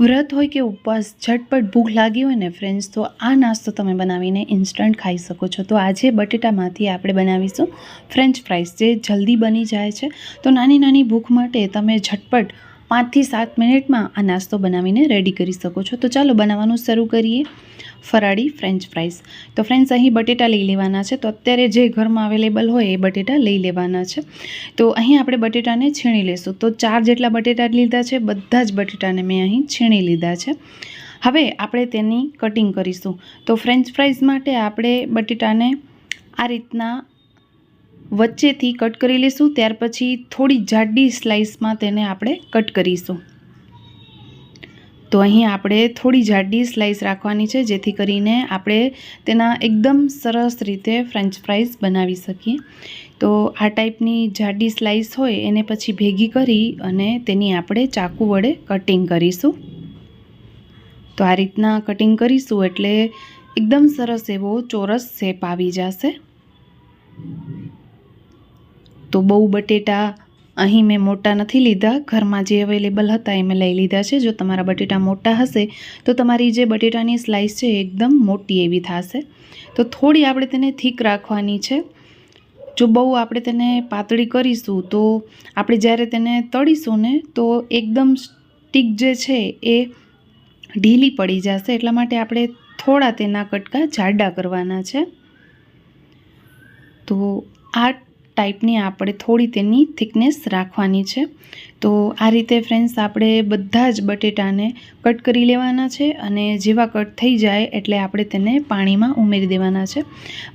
વ્રત હોય કે ઉપવાસ, ઝટપટ ભૂખ લાગી હોય ને ફ્રેન્ડ્સ તો આ નાસ્તો તમે બનાવીને ઇન્સ્ટન્ટ ખાઈ શકો છો. તો આજે બટેટામાંથી આપણે બનાવીશું ફ્રેન્ચ ફ્રાઈસ જે જલ્દી બની જાય છે. તો નાની નાની ભૂખ માટે તમે ઝટપટ પાંચથી સાત મિનિટમાં આ નાસ્તો બનાવીને રેડી કરી શકો છો. તો ચાલો બનાવવાનું શરૂ કરીએ. ફરાળી ફ્રેન્ચ ફ્રાઈસ તો ફ્રેન્ડ્સ અહીં બટેટા લઈ લેવાના છે. તો અત્યારે જે ઘરમાં અવેલેબલ હોય એ બટેટા લઈ લેવાના છે. તો અહીં આપણે બટેટાને છીણી લેશું. તો ચાર જેટલા બટેટા લીધા છે. બધા જ બટેટાને મેં અહીં છીણી લીધા છે. હવે આપણે તેની કટિંગ કરીશું. તો ફ્રેન્ચ ફ્રાઈઝ માટે આપણે બટેટાને આ રીતના વચ્ચેથી કટ કરી લઈશું ત્યાર પછી થોડી જાડી સ્લાઇસમાં તેને આપણે કટ કરીશું. તો અહીં આપણે થોડી જાડી સ્લાઇસ રાખવાની છે, જેથી કરીને આપણે તેના એકદમ સરસ રીતે ફ્રેન્ચ ફ્રાઈઝ બનાવી શકીએ. તો આ ટાઈપની જાડી સ્લાઇસ હોય, એને પછી ભેગી કરી અને તેની આપણે ચાકુ વડે કટિંગ કરીશું. તો આ રીતના કટિંગ કરીશું એટલે એકદમ સરસ એવો ચોરસ શેપ આવી જશે. તો બહુ બટેટા અહીં મેં મોટા નથી લીધા. ઘરમાં જે અવેલેબલ હતા એ મેં લઈ લીધા છે. જો તમારા બટેટા મોટા હશે, તો તમારી જે બટેટાની સ્લાઇસ છે એકદમ મોટી એવી થશે. તો થોડી આપણે તેને થીક રાખવાની છે. જો બહુ આપણે તેને પાતળી કરીશું, તો આપણે જ્યારે તેને તળીશું ને, તો એકદમ સ્ટીક જે છે એ ઢીલી પડી જશે. એટલા માટે આપણે થોડા તેના કટકા જાડા કરવાના છે. તો આ ટાઈપની આપણે થોડી તેની થિકનેસ રાખવાની છે. તો આ રીતે ફ્રેન્ડ્સ આપણે બધા જ બટેટાને કટ કરી લેવાના છે અને જેવા કટ થઈ જાય એટલે આપણે તેને પાણીમાં ઉમેરી દેવાના છે.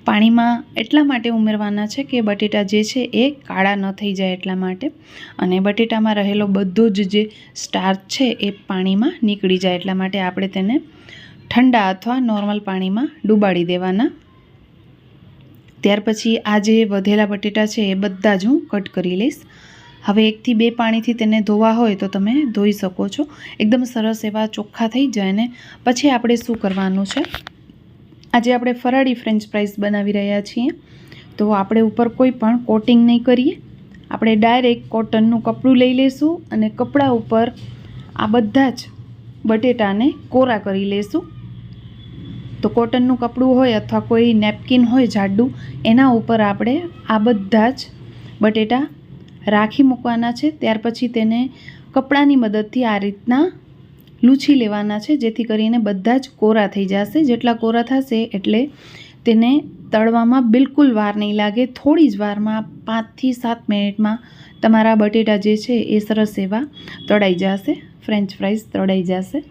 પાણીમાં એટલા માટે ઉમેરવાના છે કે બટેટા જે છે એ કાળા ન થઈ જાય એટલા માટે અને બટેટામાં રહેલો બધો જ જે સ્ટાર્ચ છે એ પાણીમાં નીકળી જાય એટલા માટે આપણે તેને ઠંડા અથવા નોર્મલ પાણીમાં ડૂબાડી દેવાના ત્યાર પછી આ જે વધેલા બટેટા છે એ બધા જ હું કટ કરી લઈશ. હવે એકથી બે પાણીથી તેને ધોવા હોય તો તમે ધોઈ શકો છો. એકદમ સરસ એવા ચોખ્ખા થઈ જાય ને. પછી આપણે શું કરવાનું છે? આજે આપણે ફરાળી ફ્રેન્ચ ફ્રાઈઝ બનાવી રહ્યા છીએ. તો આપણે ઉપર કોઈ પણ કોટિંગ નહીં કરીએ. આપણે ડાયરેક્ટ કોટનનું કપડું લઈ લઈશું અને કપડાં ઉપર આ બધા જ બટેટાને કોરા કરી લઈશું. તો કોટનનું કપડું હોય અથવા કોઈ નેપકિન હોય જાડું, એના ઉપર આપણે આ બધા જ બટેટા રાખી મૂકવાના છે. ત્યાર પછી તેને કપડાની મદદથી આ રીતના લૂછી લેવાના છે, જેથી કરીને બધા જ કોરા થઈ જશે. જેટલા કોરા થશે એટલે તેને તળવામાં બિલકુલ વાર નહીં લાગે. થોડી જ વારમાં, પાંચથી સાત મિનિટમાં તમારા બટેટા જે છે એ સરસ એવા તળાઈ જશે. ફ્રેન્ચ ફ્રાઈઝ તળાઈ જશે.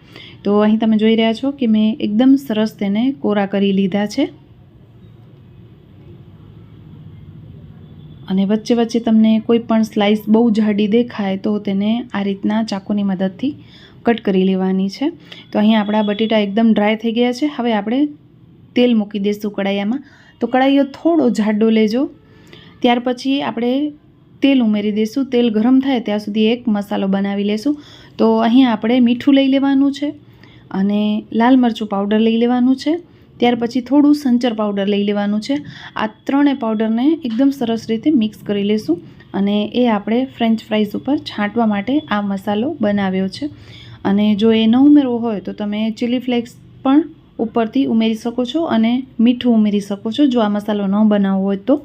તો અહીં તમે જોઈ રહ્યા છો કે મેં એકદમ સરસ તેને કોરા કરી લીધા છે. અને વચ્ચે વચ્ચે તમને કોઈ પણ સ્લાઇસ બહુ જાડી દેખાય તો તેને આ રીતના ચાકુની મદદથી કટ કરી લેવાની છે. તો અહીં આપણા બટેટા એકદમ ડ્રાય થઈ ગયા છે. હવે આપણે તેલ મૂકી દઈશું કડાઈયામાં. તો કડાઈઓ થોડો જાડો લેજો. ત્યાર પછી આપણે તેલ ઉમેરી દઈશું તેલ ગરમ થાય ત્યાં સુધી એક મસાલો બનાવી લેશું. તો અહીં આપણે મીઠું લઈ લેવાનું છે અને લાલ મરચું પાવડર લઈ લેવાનું છે. ત્યાર પછી થોડું સંચર પાવડર લઈ લેવાનું છે. આ ત્રણેય પાવડરને એકદમ સરસ રીતે મિક્સ કરી લઈશું અને એ આપણે ફ્રેન્ચ ફ્રાઈઝ ઉપર છાંટવા માટે આ મસાલો બનાવ્યો છે. અને જો એ ન ઉમેરવો હોય તો તમે ચીલી ફ્લેક્સ પણ ઉપરથી ઉમેરી શકો છો અને મીઠું ઉમેરી શકો છો જો આ મસાલો ન બનાવવો હોય તો.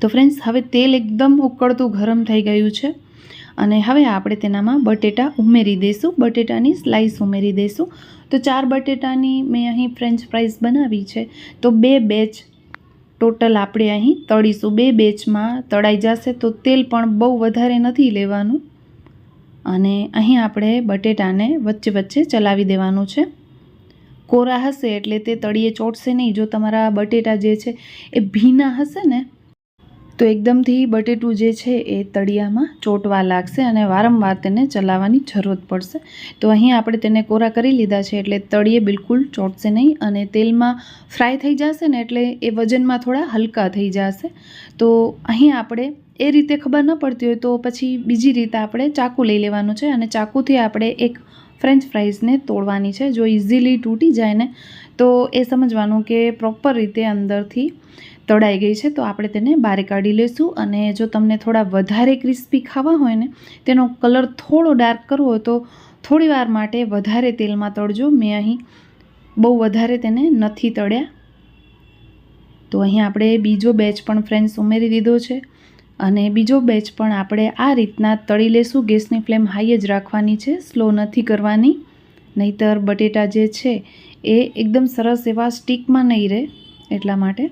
તો ફ્રેન્ડ્સ, હવે તેલ એકદમ ઉકળતું ગરમ થઈ ગયું છે. અને હવે આપણે તેનામાં બટેટા ઉમેરી દઈશું. બટેટાની સ્લાઈસ ઉમેરી દઈશું. તો ચાર બટેટાની મેં અહીં ફ્રેન્ચ ફ્રાઈઝ બનાવી છે. તો બે બેચ ટોટલ આપણે અહીં તળીશું. બે બેચમાં તળાઈ જશે તો તેલ પણ બહુ વધારે નથી લેવાનું. અને અહીં આપણે બટેટાને વચ્ચે વચ્ચે ચલાવી દેવાનું છે. કોરા હશે એટલે તે તળીએ ચોટશે નહીં. જો તમારા બટેટા જે છે એ ભીના હશે ને તો એકદમથી બટેટું જે છે એ તળિયામાં ચોટવા લાગશે અને વારંવાર તેને ચલાવવાની જરૂરત પડશે. તો અહીં આપણે તેને કોરા કરી લીધા છે એટલે તળિયે બિલકુલ ચોટશે નહીં અને તેલમાં ફ્રાય થઈ જશે ને એટલે એ વજનમાં થોડા હલકા થઈ જશે. તો અહીં આપણે એ રીતે ખબર ન પડતી હોય તો પછી બીજી રીતે આપણે ચાકુ લઈ લેવાનું છે અને ચાકુથી આપણે એક ફ્રેન્ચ ફ્રાઈઝને તોડવાની છે, જો ઇઝીલી તૂટી જાય ને, તો એ સમજવાનું કે પ્રોપર રીતે અંદરથી તળાઈ ગઈ છે, તો આપણે તેને બહાર કાઢી લઈશું અને જો તમને થોડા વધારે ક્રિસ્પી ખાવા હોય ને, તેનો કલર થોડો ડાર્ક કરવો હોય તો થોડી વાર માટે વધારે તેલમાં તળજો. મેં અહીં બહુ વધારે તેને નથી તળ્યા. તો અહીં આપણે બીજો બેચ પણ ફ્રેન્ડ્સ ઉમેરી દીધો છે અને બીજો બેચ પણ આપણે આ રીતના તળી લેશું. ગેસની ફ્લેમ હાઈ જ રાખવાની છે, સ્લો નથી કરવાની. નહીતર બટેટા જે છે એ એકદમ સરસ એવા સ્ટીકમાં નહીં રહે એટલા માટે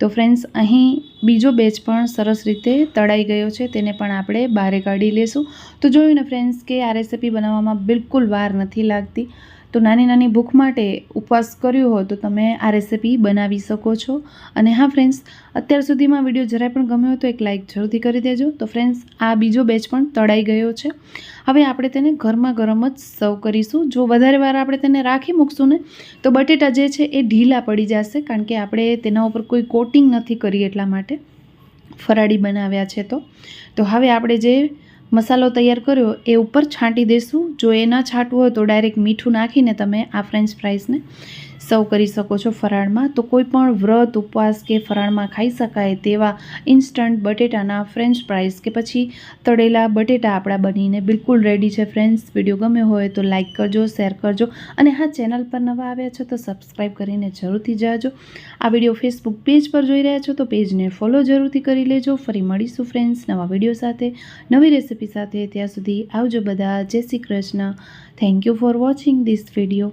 તો ફ્રેન્ડ્સ, અહીં બીજો બેચ પણ સરસ રીતે તળાઈ ગયો છે, તેને પણ આપણે બહારે કાઢી લેશું. તો જોયું ને ફ્રેન્ડ્સ કે આ રેસીપી બનાવવામાં બિલકુલ વાર નથી લાગતી. તો નાની નાની ભૂખ માટે ઉપવાસ કર્યો હોય તો તમે આ રેસીપી બનાવી શકો છો. અને હા ફ્રેન્ડ્સ અત્યાર સુધીમાં વીડિયો જરાય પણ ગમ્યો તો એક લાઇક જરૂરથી કરી દેજો. તો ફ્રેન્ડ્સ આ બીજો બેચ પણ તળાઈ ગયો છે. હવે આપણે તેને ગરમા ગરમ જ સર્વ કરીશું. જો વધારે વાર આપણે તેને રાખી મૂકશું ને, તો બટેટા જે છે એ ઢીલા પડી જશે, કારણ કે આપણે તેના ઉપર કોઈ કોટિંગ નથી કરી એટલા માટે ફરાળી બનાવ્યા છે તો. તો હવે આપણે જે મસાલો તૈયાર કર્યો, એ ઉપર છાંટી દઈશું જો એ ન છાંટવું હોય તો ડાયરેક્ટ મીઠું નાખીને તમે આ ફ્રેન્ચ ફ્રાઈસને સર્વ કરી શકો છો ફરાળમાં. તો કોઈ પણ વ્રત, ઉપવાસ કે ફરાળમાં ખાઈ શકાય તેવા ઇન્સ્ટન્ટ બટેટાના ફ્રેન્ચ ફ્રાઈસ કે પછી તળેલા બટેટા આપણા બનીને બિલકુલ રેડી છે ફ્રેન્ડ્સ વીડિયો ગમ્યો હોય તો લાઇક કરજો શેર કરજો અને હા ચેનલ પર નવા આવ્યા છો તો સબસ્ક્રાઈબ કરીને જરૂરથી જાજો. આ વીડિયો ફેસબુક પેજ પર જોઈ રહ્યા છો તો પેજને ફોલો જરૂરથી કરી લેજો. ફરી મળીશું ફ્રેન્ડ્સ નવા વીડિયો સાથે. નવી રેસિપી સાથે ત્યાં સુધી આવજો બધા. જય Shri Krishna. Thank you for watching this video